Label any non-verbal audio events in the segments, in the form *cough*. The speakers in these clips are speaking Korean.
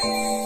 안녕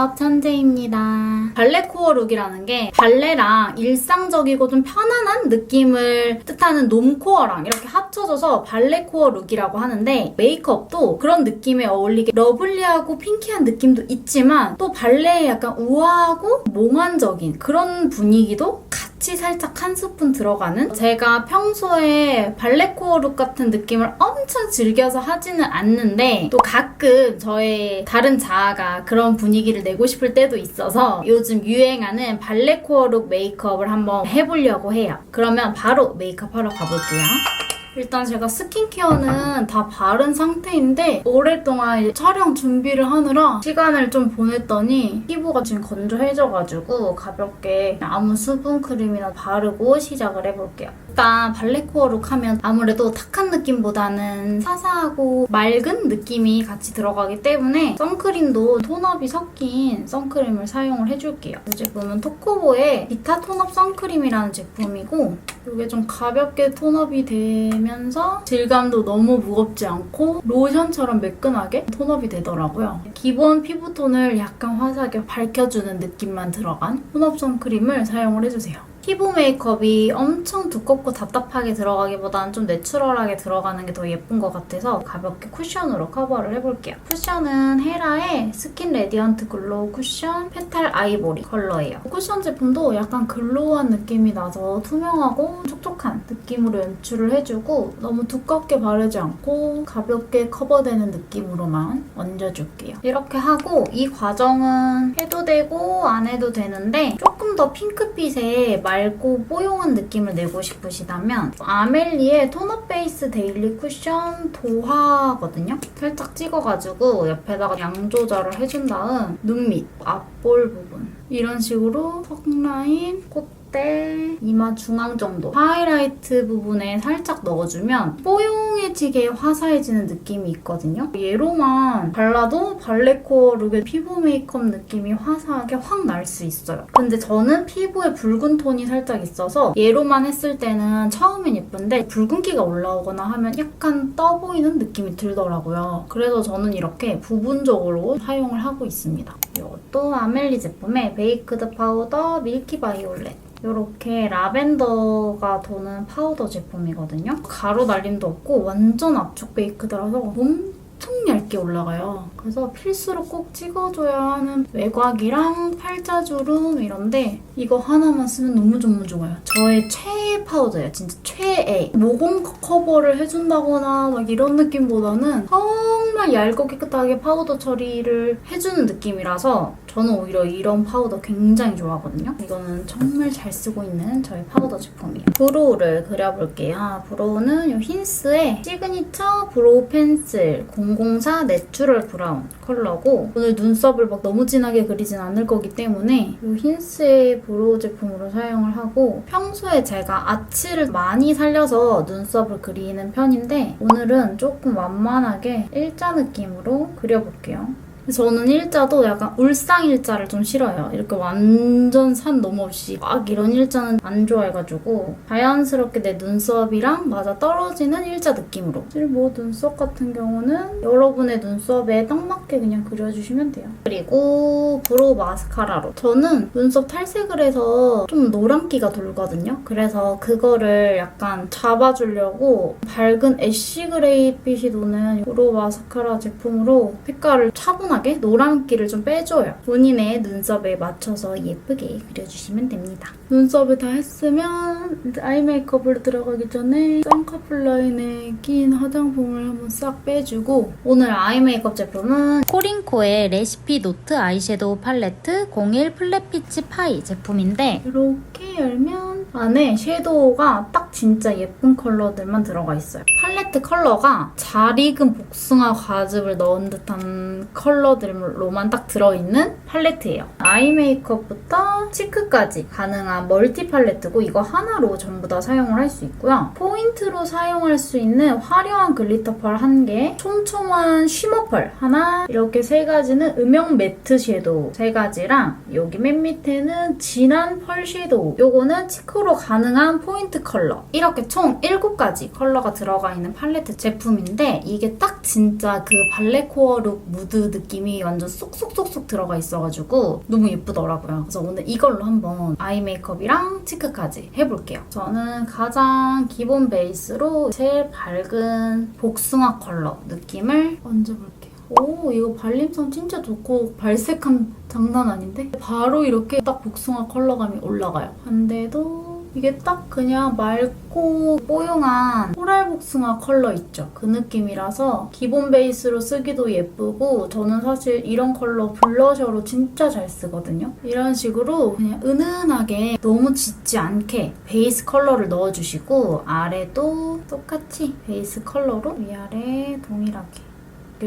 메이크업 천재입니다. 발레 코어 룩이라는 게 발레랑 일상적이고 좀 편안한 느낌을 뜻하는 놈 코어랑 이렇게 합쳐져서 발레 코어 룩이라고 하는데 메이크업도 그런 느낌에 어울리게 러블리하고 핑키한 느낌도 있지만 또 발레에 약간 우아하고 몽환적인 그런 분위기도 같이 살짝 한 스푼 들어가는 제가 평소에 발레 코어 룩 같은 느낌을 엄청 즐겨서 하지는 않는데 또 가끔 저의 다른 자아가 그런 분위기를 내고 싶을 때도 있어서 요즘 유행하는 발레 코어 룩 메이크업을 한번 해보려고 해요. 그러면 바로 메이크업 하러 가볼게요. 일단 제가 스킨케어는 다 바른 상태인데 오랫동안 촬영 준비를 하느라 시간을 좀 보냈더니 피부가 지금 건조해져가지고 가볍게 아무 수분 크림이나 바르고 시작을 해볼게요. 일단 발레 코어 룩 하면 아무래도 탁한 느낌보다는 사사하고 맑은 느낌이 같이 들어가기 때문에 선크림도 톤업이 섞인 선크림을 사용을 해줄게요. 이 제품은 토코보의 비타 톤업 선크림이라는 제품이고 이게 좀 가볍게 톤업이 되면 서 질감도 너무 무겁지 않고 로션처럼 매끈하게 톤업이 되더라고요. 기본 피부톤을 약간 화사하게 밝혀주는 느낌만 들어간 톤업 선크림을 사용을 해주세요. 피부 메이크업이 엄청 두껍고 답답하게 들어가기보다는 좀 내추럴하게 들어가는 게 더 예쁜 것 같아서 가볍게 쿠션으로 커버를 해볼게요. 쿠션은 헤라의 스킨 레디언트 글로우 쿠션 페탈 아이보리 컬러예요. 쿠션 제품도 약간 글로우한 느낌이 나서 투명하고 촉촉한 느낌으로 연출을 해주고 너무 두껍게 바르지 않고 가볍게 커버되는 느낌으로만 얹어줄게요. 이렇게 하고 이 과정은 해도 되고 안 해도 되는데 조금 더 핑크빛의 맑고 뽀용한 느낌을 내고 싶으시다면 아멜리의 톤업 베이스 데일리 쿠션 도화거든요. 살짝 찍어가지고 옆에다가 양 조절을 해준 다음 눈 밑, 앞볼 부분 이런 식으로 턱 라인, 콧 대, 이마 중앙 정도 하이라이트 부분에 살짝 넣어주면 뽀용해지게 화사해지는 느낌이 있거든요. 얘로만 발라도 발레코어 룩의 피부 메이크업 느낌이 화사하게 확 날 수 있어요. 근데 저는 피부에 붉은 톤이 살짝 있어서 얘로만 했을 때는 처음엔 예쁜데 붉은기가 올라오거나 하면 약간 떠 보이는 느낌이 들더라고요. 그래서 저는 이렇게 부분적으로 사용을 하고 있습니다. 이것도 아멜리 제품의 베이크드 파우더 밀키 바이올렛 이렇게 라벤더가 도는 파우더 제품이거든요. 가루 날림도 없고 완전 압축 베이크드라서 엄청 얇게 올라가요. 그래서 필수로 꼭 찍어줘야 하는 외곽이랑 팔자주름 이런데 이거 하나만 쓰면 너무 좋아요. 저의 최애 파우더예요. 진짜 최애. 모공 커버를 해준다거나 막 이런 느낌보다는 정말 얇고 깨끗하게 파우더 처리를 해주는 느낌이라서 저는 오히려 이런 파우더 굉장히 좋아하거든요. 이거는 정말 잘 쓰고 있는 저의 파우더 제품이에요. 브로우를 그려볼게요. 브로우는 이 힌스의 시그니처 브로우 펜슬 004 내추럴 브라운 컬러고 오늘 눈썹을 막 너무 진하게 그리진 않을 거기 때문에 이 힌스의 브로우 제품으로 사용을 하고 평소에 제가 아치를 많이 살려서 눈썹을 그리는 편인데 오늘은 조금 완만하게 일자 느낌으로 그려볼게요. 저는 일자도 약간 울상 일자를 좀 싫어요. 이렇게 완전 산 넘없이 막 이런 일자는 안 좋아해가지고 자연스럽게 내 눈썹이랑 맞아 떨어지는 일자 느낌으로. 사실 뭐 눈썹 같은 경우는 여러분의 눈썹에 딱 맞게 그냥 그려주시면 돼요. 그리고 브로우 마스카라로. 저는 눈썹 탈색을 해서 좀 노란기가 돌거든요. 그래서 그거를 약간 잡아주려고 밝은 애쉬 그레이 빛이 도는 브로우 마스카라 제품으로 색깔을 차분하게 노란기를 좀 빼줘요. 본인의 눈썹에 맞춰서 예쁘게 그려주시면 됩니다. 눈썹을 다 했으면 아이 메이크업을 들어가기 전에 쌍꺼풀 라인에 낀 화장품을 한번 싹 빼주고 오늘 아이 메이크업 제품은 코링코의 레시피 노트 아이섀도우 팔레트 01 플랫 피치 파이 제품인데 이렇게 열면 안에 섀도우가 딱 진짜 예쁜 컬러들만 들어가 있어요. 팔레트 컬러가 잘 익은 복숭아 과즙을 넣은 듯한 컬러 컬러들로만 딱 들어있는 팔레트예요. 아이 메이크업부터 치크까지 가능한 멀티 팔레트고 이거 하나로 전부 다 사용을 할 수 있고요. 포인트로 사용할 수 있는 화려한 글리터 펄 한 개, 촘촘한 쉬머 펄 하나, 이렇게 세 가지는 음영 매트 섀도우 세 가지랑 여기 맨 밑에는 진한 펄 섀도우 요거는 치크로 가능한 포인트 컬러 이렇게 총 7가지 컬러가 들어가 있는 팔레트 제품인데 이게 딱 진짜 그 발레 코어 룩 무드 느낌 이 완전 쏙쏙쏙쏙 들어가 있어가지고 너무 예쁘더라고요. 그래서 오늘 이걸로 한번 아이 메이크업이랑 치크까지 해볼게요. 저는 가장 기본 베이스로 제일 밝은 복숭아 컬러 느낌을 얹어볼게요. 오 이거 발림성 진짜 좋고 발색감 장난 아닌데? 바로 이렇게 딱 복숭아 컬러감이 올라가요. 반대도 이게 딱 그냥 맑고 뽀용한 코랄 복숭아 컬러 있죠. 그 느낌이라서 기본 베이스로 쓰기도 예쁘고 저는 사실 이런 컬러 블러셔로 진짜 잘 쓰거든요. 이런 식으로 그냥 은은하게 너무 짙지 않게 베이스 컬러를 넣어주시고 아래도 똑같이 베이스 컬러로 위아래 동일하게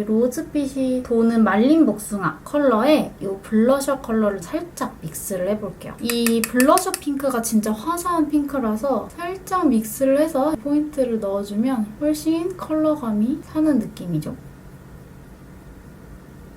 로즈빛이 도는 말린 복숭아 컬러에 이 블러셔 컬러를 살짝 믹스를 해볼게요. 이 블러셔 핑크가 진짜 화사한 핑크라서 살짝 믹스를 해서 포인트를 넣어주면 훨씬 컬러감이 사는 느낌이죠.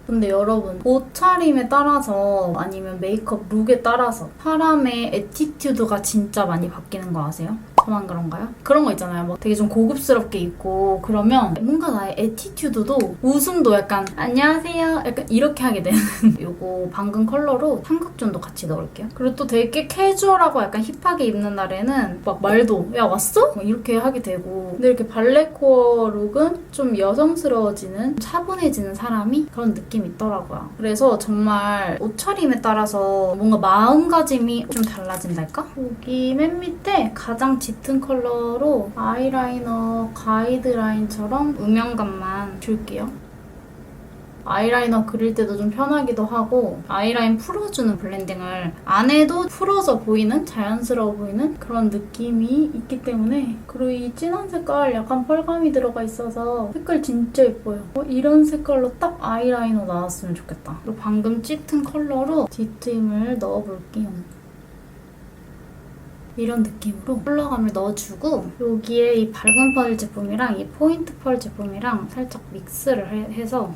근데 여러분 옷차림에 따라서 아니면 메이크업 룩에 따라서 사람의 에티튜드가 진짜 많이 바뀌는 거 아세요? 저만 그런가요? 그런 거 있잖아요. 뭐 되게 좀 고급스럽게 입고 그러면 뭔가 나의 에티튜드도 웃음도 약간 안녕하세요 약간 이렇게 하게 되는 *laughs* 요거 방금 컬러로 삼각존도 같이 넣을게요. 그리고 또 되게 캐주얼하고 약간 힙하게 입는 날에는 막 말도 야 왔어? 막 이렇게 하게 되고 근데 이렇게 발레코어 룩은 좀 여성스러워지는 차분해지는 사람이 그런 느낌이 있더라고요. 그래서 정말 옷차림에 따라서 뭔가 마음가짐이 좀 달라진달까? 여기 맨 밑에 가장 짙은 컬러로 아이라이너 가이드라인처럼 음영감만 줄게요. 아이라이너 그릴 때도 좀 편하기도 하고 아이라인 풀어주는 블렌딩을 안 해도 풀어져 보이는 자연스러워 보이는 그런 느낌이 있기 때문에 그리고 이 진한 색깔 약간 펄감이 들어가 있어서 색깔 진짜 예뻐요. 어, 이런 색깔로 딱 아이라이너 나왔으면 좋겠다. 그리고 방금 짙은 컬러로 뒷트임을 넣어볼게요. 이런 느낌으로 컬러감을 넣어주고 여기에 이 밝은 펄 제품이랑 이 포인트 펄 제품이랑 살짝 믹스를 해- 해서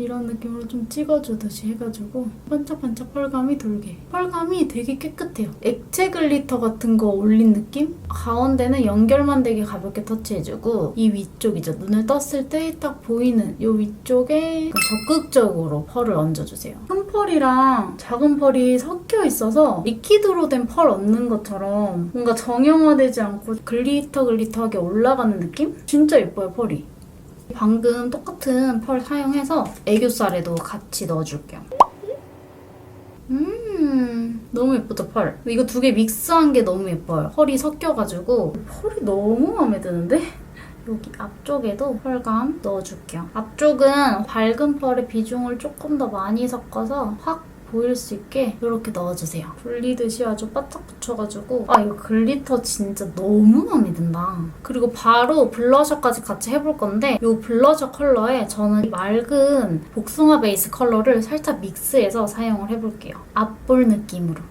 이런 느낌으로 좀 찍어주듯이 해가지고 반짝반짝 펄감이 돌게. 펄감이 되게 깨끗해요. 액체 글리터 같은 거 올린 느낌? 가운데는 연결만 되게 가볍게 터치해주고 이 위쪽이죠. 눈을 떴을 때 딱 보이는 이 위쪽에 적극적으로 펄을 얹어주세요. 큰 펄이랑 작은 펄이 섞여 있어서 리퀴드로 된 펄 얹는 것처럼 뭔가 정형화되지 않고 글리터 글리터하게 올라가는 느낌? 진짜 예뻐요 펄이 방금 똑같은 펄 사용해서 애교살에도 같이 넣어줄게요. 음, 너무 예쁘죠, 펄? 이거 두 개 믹스한 게 너무 예뻐요. 펄이 섞여가지고 펄이 너무 마음에 드는데? 여기 앞쪽에도 펄감 넣어줄게요. 앞쪽은 밝은 펄의 비중을 조금 더 많이 섞어서 확 보일 수 있게 이렇게 넣어주세요. 불리듯이 아주 바짝 붙여가지고 아 이거 글리터 진짜 너무 마음에 든다. 그리고 바로 블러셔까지 같이 해볼 건데 이 블러셔 컬러에 저는 이 맑은 복숭아 베이스 컬러를 살짝 믹스해서 사용을 해볼게요. 앞볼 느낌으로.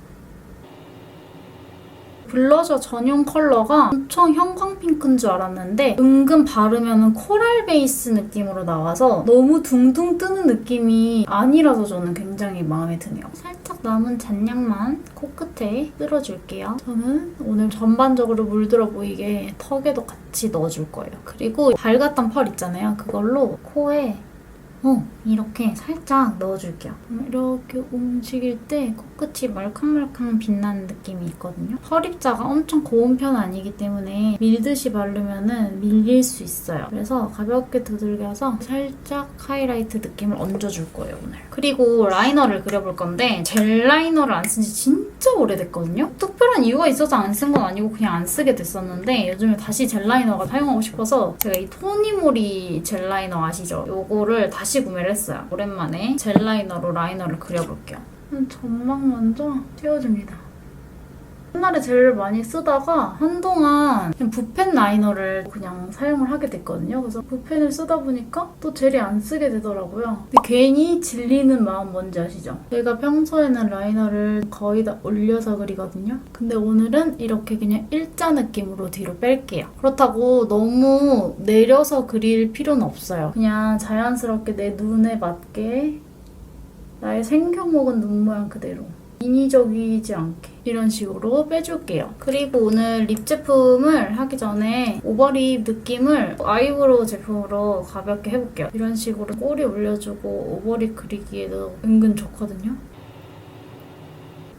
블러셔 전용 컬러가 엄청 형광핑크인 줄 알았는데 은근 바르면 코랄 베이스 느낌으로 나와서 너무 둥둥 뜨는 느낌이 아니라서 저는 굉장히 마음에 드네요. 살짝 남은 잔량만 코끝에 쓸어줄게요. 저는 오늘 전반적으로 물들어 보이게 턱에도 같이 넣어줄 거예요. 그리고 밝았던 펄 있잖아요. 그걸로 코에 어, 이렇게 살짝 넣어줄게요. 이렇게 움직일 때 코끝이 말캉말캉 빛나는 느낌이 있거든요. 펄입자가 엄청 고운 편은 아니기 때문에 밀듯이 바르면 밀릴 수 있어요. 그래서 가볍게 두들겨서 살짝 하이라이트 느낌을 얹어줄 거예요, 오늘. 그리고 라이너를 그려볼 건데 젤 라이너를 안 쓴 지 진짜 오래됐거든요. 특별한 이유가 있어서 안 쓴 건 아니고 그냥 안 쓰게 됐었는데 요즘에 다시 젤 라이너가 사용하고 싶어서 제가 이 토니모리 젤 라이너 아시죠? 요거를 다시 구매를 했어요. 오랜만에 젤 라이너로 라이너를 그려볼게요. 음, 전망 먼저 채워줍니다. 옛날에 제일 많이 쓰다가 한동안 그냥 붓펜 라이너를 그냥 사용을 하게 됐거든요. 그래서 붓펜을 쓰다 보니까 또 젤이 안 쓰게 되더라고요. 근데 괜히 질리는 마음 뭔지 아시죠? 제가 평소에는 라이너를 거의 다 올려서 그리거든요. 근데 오늘은 이렇게 그냥 일자 느낌으로 뒤로 뺄게요. 그렇다고 너무 내려서 그릴 필요는 없어요. 그냥 자연스럽게 내 눈에 맞게 나의 생겨먹은 눈 모양 그대로 인위적이지 않게 이런 식으로 빼줄게요. 그리고 오늘 립 제품을 하기 전에 오버립 느낌을 아이브로우 제품으로 가볍게 해볼게요. 이런 식으로 꼬리 올려주고 오버립 그리기에도 은근 좋거든요.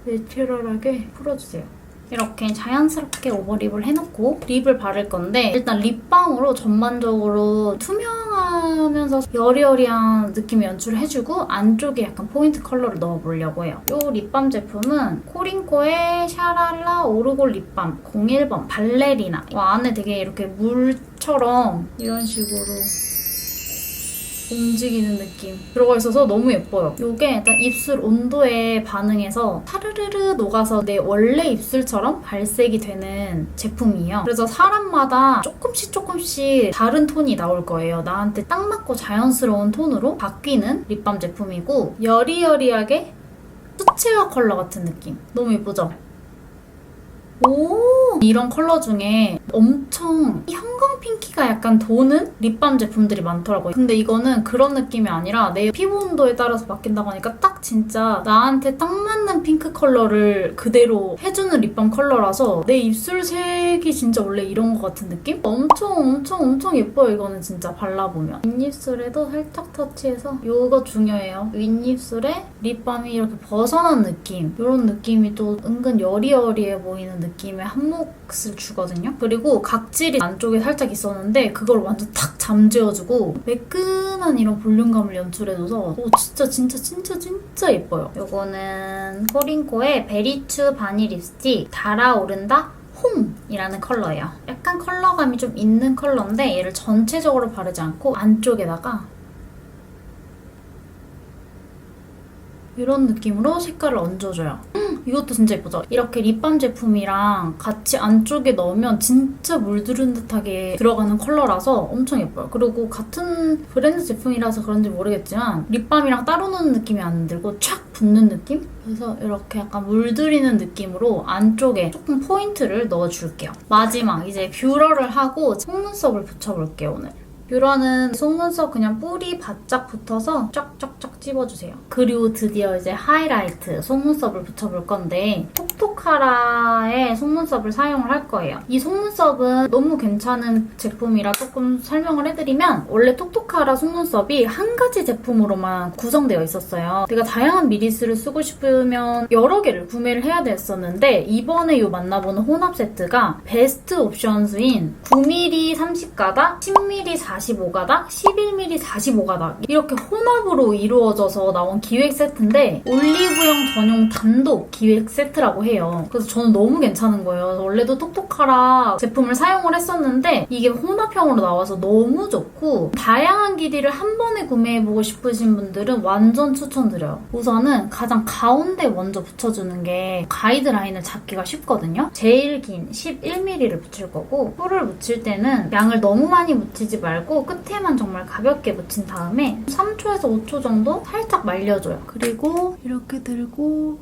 내추럴하게 풀어주세요. 이렇게 자연스럽게 오버립을 해놓고 립을 바를 건데 일단 립밤으로 전반적으로 투명하면서 여리여리한 느낌 연출을 해주고 안쪽에 약간 포인트 컬러를 넣어보려고 해요. 이 립밤 제품은 코링코의 샤랄라 오르골 립밤 01번 발레리나 이 안에 되게 이렇게 물처럼 이런 식으로 움직이는 느낌 들어가 있어서 너무 예뻐요. 이게 일단 입술 온도에 반응해서 타르르르 녹아서 내 원래 입술처럼 발색이 되는 제품이에요. 그래서 사람마다 조금씩 조금씩 다른 톤이 나올 거예요. 나한테 딱 맞고 자연스러운 톤으로 바뀌는 립밤 제품이고 여리여리하게 수채화 컬러 같은 느낌. 너무 예쁘죠? 오 이런 컬러 중에 엄청 형광 핑키가 약간 도는 립밤 제품들이 많더라고요. 근데 이거는 그런 느낌이 아니라 내 피부 온도에 따라서 바뀐다고 하니까 딱 진짜 나한테 딱 맞는 핑크 컬러를 그대로 해주는 립밤 컬러라서 내 입술 색이 진짜 원래 이런 것 같은 느낌? 엄청 엄청 엄청 예뻐요. 이거는 진짜 발라보면. 윗입술에도 살짝 터치해서 이거 중요해요. 윗입술에 립밤이 이렇게 벗어난 느낌. 이런 느낌이 또 은근 여리여리해 보이는 느낌 의 한몫을 주거든요. 그리고 각질이 안쪽에 살짝 있었는데 그걸 완전 탁 잠재워주고 매끈한 이런 볼륨감을 연출해줘서 오, 진짜 진짜 진짜 진짜 예뻐요. 요거는 코링코의 베리추 바니 립스틱 달아오른다 홈이라는 컬러예요. 약간 컬러감이 좀 있는 컬러인데 얘를 전체적으로 바르지 않고 안쪽에다가 이런 느낌으로 색깔을 얹어줘요. 음, 이것도 진짜 예쁘죠? 이렇게 립밤 제품이랑 같이 안쪽에 넣으면 진짜 물들은 듯하게 들어가는 컬러라서 엄청 예뻐요. 그리고 같은 브랜드 제품이라서 그런지 모르겠지만 립밤이랑 따로 노는 느낌이 안 들고 촥 붙는 느낌? 그래서 이렇게 약간 물들이는 느낌으로 안쪽에 조금 포인트를 넣어줄게요. 마지막 이제 뷰러를 하고 속눈썹을 붙여볼게요, 오늘. 뷰러는 속눈썹 그냥 뿌리 바짝 붙어서 쫙쫙쫙 찝어주세요. 그리고 드디어 이제 하이라이트 속눈썹을 붙여볼 건데 톡톡하라의 속눈썹을 사용을 할 거예요. 이 속눈썹은 너무 괜찮은 제품이라 조금 설명을 해드리면 원래 톡톡하라 속눈썹이 한 가지 제품으로만 구성되어 있었어요. 내가 다양한 미리스를 쓰고 싶으면 여러 개를 구매를 해야 됐었는데 이번에 이 만나보는 혼합 세트가 베스트 옵션스인 9mm 30가닥, 10mm 45가닥, 11mm 45가닥 이렇게 혼합으로 이루어져서 나온 기획 세트인데 올리브영 전용 단독 기획 세트라고 해요. 그래서 저는 너무 괜찮은 거예요. 원래도 톡톡하라 제품을 사용을 했었는데 이게 혼합형으로 나와서 너무 좋고 다양한 길이를 한 번에 구매해보고 싶으신 분들은 완전 추천드려요. 우선은 가장 가운데 먼저 붙여주는 게 가이드라인을 잡기가 쉽거든요. 제일 긴 11mm를 붙일 거고 뿔을 묻힐 때는 양을 너무 많이 묻히지 말고 끝에만 정말 가볍게 묻힌 다음에 3초에서 5초 정도 살짝 말려줘요. 그리고 이렇게 들고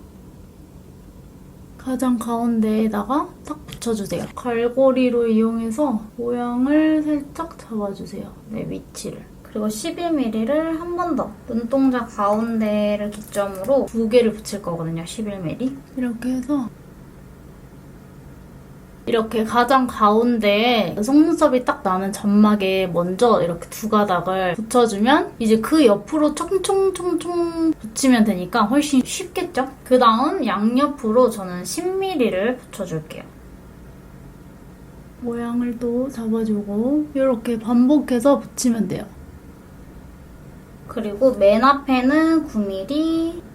가장 가운데에다가 딱 붙여주세요. 갈고리로 이용해서 모양을 살짝 잡아주세요. 내 위치를. 그리고 11mm를 한 번 더 눈동자 가운데를 기점으로 두 개를 붙일 거거든요. 11mm. 이렇게 해서 이렇게 가장 가운데에 속눈썹이 딱 나는 점막에 먼저 이렇게 두 가닥을 붙여주면 이제 그 옆으로 총총총총 붙이면 되니까 훨씬 쉽겠죠? 그 다음 양옆으로 저는 10mm를 붙여줄게요. 모양을 또 잡아주고 이렇게 반복해서 붙이면 돼요. 그리고 맨 앞에는 9mm,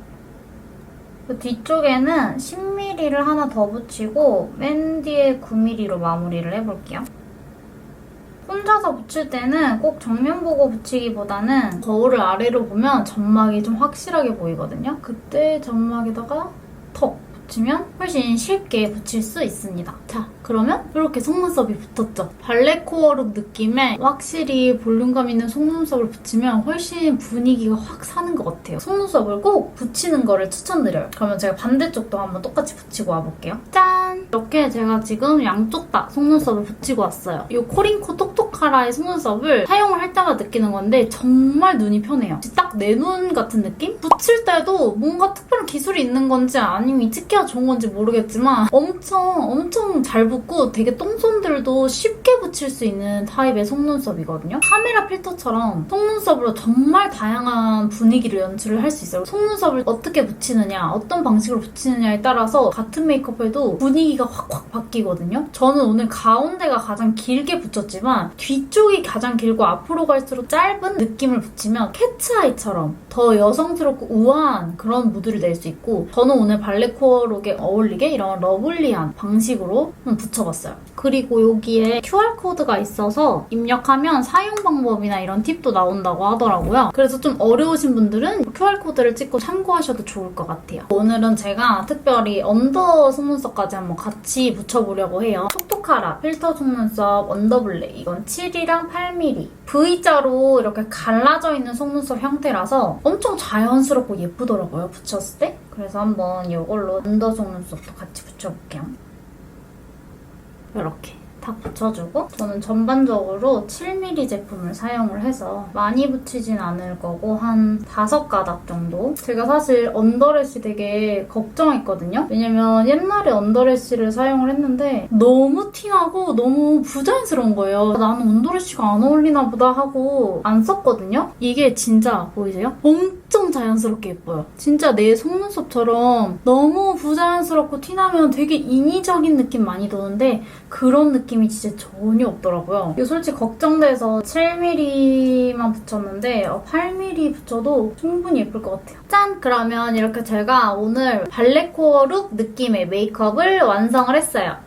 그 뒤쪽에는 10mm를 하나 더 붙이고 맨 뒤에 9mm로 마무리를 해볼게요. 혼자서 붙일 때는 꼭 정면 보고 붙이기보다는 거울을 아래로 보면 점막이 좀 확실하게 보이거든요. 그때 점막에다가 턱 붙이면 훨씬 쉽게 붙일 수 있습니다. 자, 그러면 이렇게 속눈썹이 붙었죠. 발레 코어룩 느낌에 확실히 볼륨감 있는 속눈썹을 붙이면 훨씬 분위기가 확 사는 것 같아요. 속눈썹을 꼭 붙이는 거를 추천드려요. 그러면 제가 반대쪽도 한번 똑같이 붙이고 와볼게요. 짠! 이렇게 제가 지금 양쪽 다 속눈썹을 붙이고 왔어요. 이 코링코 똑똑하라의 속눈썹을 사용을 할 때마다 느끼는 건데 정말 눈이 편해요. 딱 내 눈 같은 느낌? 붙일 때도 뭔가 특별한 기술이 있는 건지 아니면 이 집게가 좋은 건지 모르겠지만 엄청 엄청 잘 붙고 되게 똥손 들도 쉽게 붙일 수 있는 타입의 속눈썹이거든요. 카메라 필터처럼 속눈썹으로 정말 다양한 분위기를 연출을 할 수 있어요. 속눈썹을 어떻게 붙이느냐, 어떤 방식으로 붙이느냐에 따라서 같은 메이크업에도 분위기가 확확 바뀌거든요. 저는 오늘 가운데가 가장 길게 붙였지만 뒤쪽이 가장 길고 앞으로 갈수록 짧은 느낌을 붙이면 캐츠아이처럼 더 여성스럽고 우아한 그런 무드를 낼 수 있고 저는 오늘 발레 코어 룩에 어울리게 이런 러블리한 방식으로 붙여봤어요. 그리고 여기에 QR코드가 있어서 입력하면 사용 방법이나 이런 팁도 나온다고 하더라고요. 그래서 좀 어려우신 분들은 QR코드를 찍고 참고하셔도 좋을 것 같아요. 오늘은 제가 특별히 언더 속눈썹까지 한번 같이 붙여보려고 해요. 톡톡하라 필터 속눈썹 언더블레 이건 7이랑 8mm V자로 이렇게 갈라져 있는 속눈썹 형태라서 엄청 자연스럽고 예쁘더라고요 붙였을 때 그래서 한번 이걸로 언더 속눈썹도 같이 붙여볼게요 이렇게 다 붙여주고 저는 전반적으로 7mm 제품을 사용을 해서 많이 붙이진 않을 거고 한 5가닥 정도. 제가 사실 언더래쉬 되게 걱정했거든요. 왜냐면 옛날에 언더래쉬를 사용을 했는데 너무 티나고 너무 부자연스러운 거예요. 나는 언더래쉬가 안 어울리나 보다 하고 안 썼거든요. 이게 진짜 보이세요? 엄청 자연스럽게 예뻐요. 진짜 내 속눈썹처럼 너무 부자연스럽고 티나면 되게 인위적인 느낌 많이 도는데 그런 느낌 이 진짜 전혀 없더라고요. 이거 솔직히 걱정돼서 7mm만 붙였는데 8mm 붙여도 충분히 예쁠 것 같아요. 짠! 그러면 이렇게 제가 오늘 발레코어 룩 느낌의 메이크업을 완성을 했어요.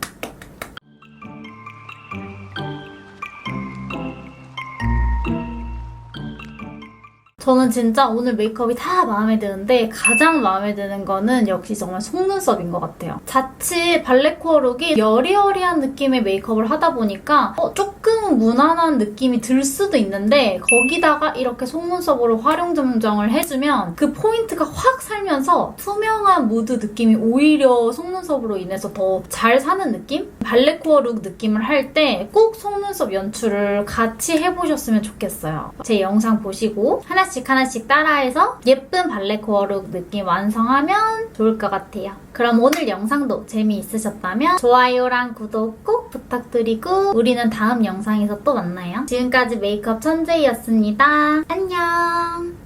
저는 진짜 오늘 메이크업이 다 마음에 드는데 가장 마음에 드는 거는 역시 정말 속눈썹인 것 같아요. 자칫 발레코어 룩이 여리여리한 느낌의 메이크업을 하다 보니까 어, 조금 무난한 느낌이 들 수도 있는데 거기다가 이렇게 속눈썹으로 활용점정을 해주면 그 포인트가 확 살면서 투명한 무드 느낌이 오히려 속눈썹으로 인해서 더 잘 사는 느낌? 발레코어 룩 느낌을 할 때 꼭 속눈썹 연출을 같이 해보셨으면 좋겠어요. 제 영상 보시고 하나씩 하나씩 따라해서 예쁜 발레 코어 룩 느낌 완성하면 좋을 것 같아요. 그럼 오늘 영상도 재미있으셨다면 좋아요랑 구독 꼭 부탁드리고 우리는 다음 영상에서 또 만나요. 지금까지 메이크업 천재이었습니다. 안녕!